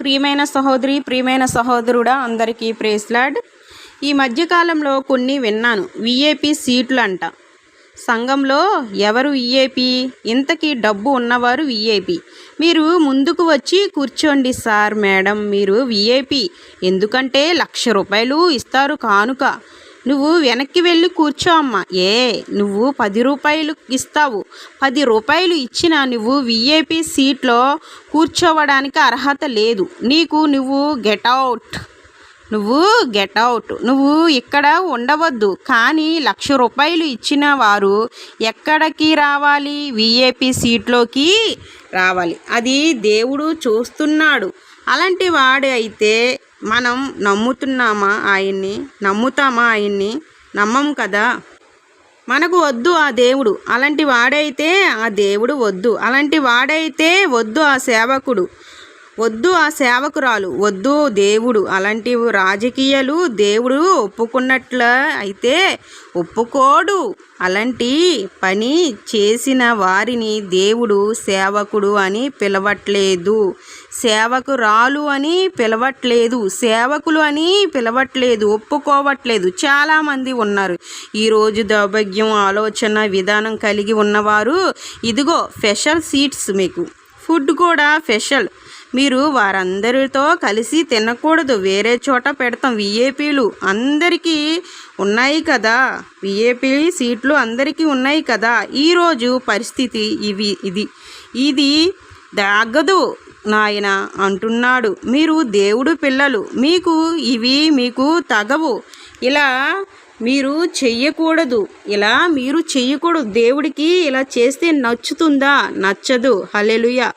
ప్రియమైన సహోదరి ప్రియమైన సహోదరుడా అందరికీ ప్రేస్లాడ్ ఈ మధ్యకాలంలో కొన్ని విన్నాను. విఏపీ సీట్లు అంట సంఘంలో ఎవరు విఏపీ ఇంతకీ డబ్బు ఉన్నవారు విఏపీ మీరు ముందుకు వచ్చి కూర్చోండి సార్ మేడం మీరు విఏపీ ఎందుకంటే లక్ష రూపాయలు ఇస్తారు కానుక. నువ్వు వెనక్కి వెళ్ళి కూర్చో అమ్మ. ఏ నువ్వు పది రూపాయలు ఇస్తావు. పది రూపాయలు ఇచ్చిన నువ్వు వీఐపీ సీట్లో కూర్చోవడానికి అర్హత లేదు. నీకు నువ్వు గెట్ అవుట్ నువ్వు గెట్ అవుట్ నువ్వు ఇక్కడ ఉండవద్దు. కానీ లక్ష రూపాయలు ఇచ్చిన వారు ఎక్కడికి రావాలి? విఏపి సీట్లోకి రావాలి. అది దేవుడు చూస్తున్నాడు. అలాంటి వాడు అయితే మనం నమ్ముతున్నామా ఆయన్ని? నమ్ముతామా ఆయన్ని? నమ్మం కదా? మనకు వద్దు ఆ దేవుడు. అలాంటి వాడైతే ఆ దేవుడు వద్దు. అలాంటి వాడైతే వద్దు ఆ సేవకుడు. వద్దు ఆ సేవకురాలు వద్దు దేవుడు. అలాంటి రాజకీయాలు దేవుడు ఒప్పుకున్నట్ల అయితే ఒప్పుకోడు. అలాంటి పని చేసిన వారిని దేవుడు సేవకుడు అని పిలవట్లేదు. సేవకురాలు అని పిలవట్లేదు. సేవకులు అని పిలవట్లేదు. ఒప్పుకోవట్లేదు. చాలామంది ఉన్నారు. ఈరోజు దౌర్భాగ్యం ఆలోచన విధానం కలిగి ఉన్నవారు ఇదిగో స్పెషల్ సీట్స్ మీకు. ఫుడ్ కూడా స్పెషల్. మీరు వారందరితో కలిసి తినకూడదు. వేరే చోట పెడతాం. విఏపీలు అందరికీ ఉన్నాయి కదా. విఏపీ సీట్లు అందరికీ ఉన్నాయి కదా. ఈరోజు పరిస్థితి ఇవి ఇది. ఇది దాగదు నాయన అంటున్నాడు. మీరు దేవుడు పిల్లలు. మీకు ఇవి మీకు తగవు. ఇలా మీరు చెయ్యకూడదు. ఇలా మీరు చెయ్యకూడదు. దేవుడికి ఇలా చేస్తే నచ్చుతుందా? నచ్చదు. హలెలుయ